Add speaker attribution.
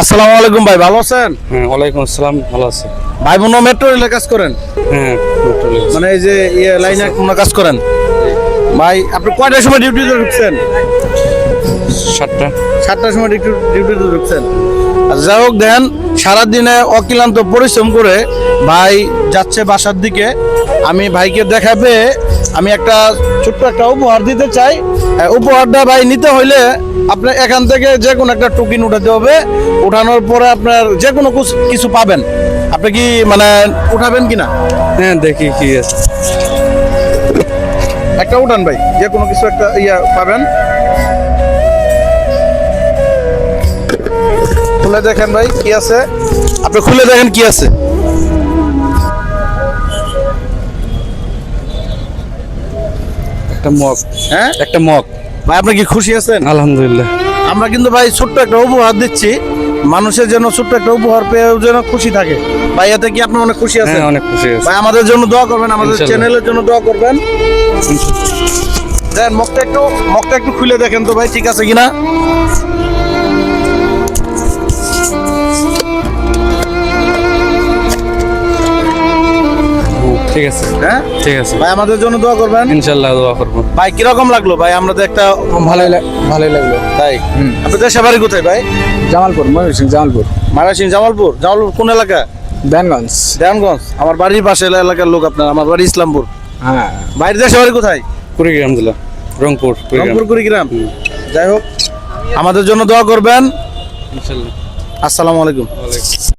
Speaker 1: আসসালামু আলাইকুম ভাই ভালো আছেন?
Speaker 2: হ্যাঁ ওয়ালাইকুম আসসালাম ভালো আছে।
Speaker 1: ভাই বোন মেট্রো রেলে কাজ করেন?
Speaker 2: হ্যাঁ
Speaker 1: মানে এই যে ইয়ে লাইনে কোনো কাজ করেন? ভাই আপনি কয়টার সময় ডিউটিতে ঢুকছেন?
Speaker 2: সাতটা।
Speaker 1: সাতটার সময় ডিউটি ডিউটিতে ঢুকছেন। যাই হোক দেন সারাদিনে অক্লান্ত পরিশ্রম করে ভাই যাচ্ছে বাসার দিকে। আমি ভাইকে দেখাবে আমি একটা ছোট্ট একটা উপহার দিতে চাই। উপহারটা ভাই নিতে হইলে আপনার এখান থেকে যে কোনো একটা টোকিন উঠাতে হবে। উঠানোর পরে আপনার যে কোনো কিছু পাবেন। আপনি কি মানে উঠাবেন কিনা?
Speaker 2: হ্যাঁ দেখি কি আছে।
Speaker 1: একটা উঠান ভাই যে কোনো কিছু একটা ইয়া পাবেন। খুলে দেখেন ভাই কি আছে। আপনি খুলে দেখেন কি আছে।
Speaker 2: একটা মগ।
Speaker 1: হ্যাঁ?
Speaker 2: একটা মগ।
Speaker 1: ভাই আপনি কি খুশি আছেন?
Speaker 2: আলহামদুলিল্লাহ।
Speaker 1: আমরা কিন্তু ভাই ছোট্ট একটা উপহার দিচ্ছি। মানুষের জন্য ছোট্ট একটা উপহার পেয়ে যেন খুশি থাকে। ভাই এতে কি আপনি অনেক খুশি আছেন?
Speaker 2: হ্যাঁ অনেক খুশি আছে।
Speaker 1: ভাই আমাদের জন্য দোয়া করবেন আমাদের চ্যানেলের জন্য দোয়া করবেন। দেন মগটা একটু মগটা একটু খুলে দেখেন তো ভাই ঠিক আছে কিনা?
Speaker 2: ঠিক আছে।
Speaker 1: হ্যাঁ?
Speaker 2: ঠিক আছে।
Speaker 1: ভাই আমাদের জন্য দোয়া করবেন।
Speaker 2: ইনশাল্লাহ দোয়া করব।
Speaker 1: ভাই কীরকম লাগল? ভাই আমরা তো একটা
Speaker 3: ভালোই ভালোই লাগল।
Speaker 1: তাই? আপনি দেশে বাড়ি কোথায় ভাই?
Speaker 3: জামালপুর ময়ূরসিং জামালপুর।
Speaker 1: ময়মনসিংহ জামালপুর? জামালপুর কোন এলাকা?
Speaker 3: ব্যানগঞ্জ।
Speaker 1: দেয়ানগঞ্জ আমার বাড়ির পাশে এলাকার লোক আপনার আমার বাড়ি ইসলামপুর।
Speaker 3: হ্যাঁ।
Speaker 1: বাইরের দেশে বাড়ি কোথায়?
Speaker 2: কুড়িগ্রাম জেলা রংপুর কুড়িগ্রাম।
Speaker 1: রংপুর কুড়িগ্রাম। যাই হোক আমাদের জন্য দোয়া করবেন।
Speaker 2: ইনশাল্লাহ।
Speaker 1: আসসালামু আলাইকুম।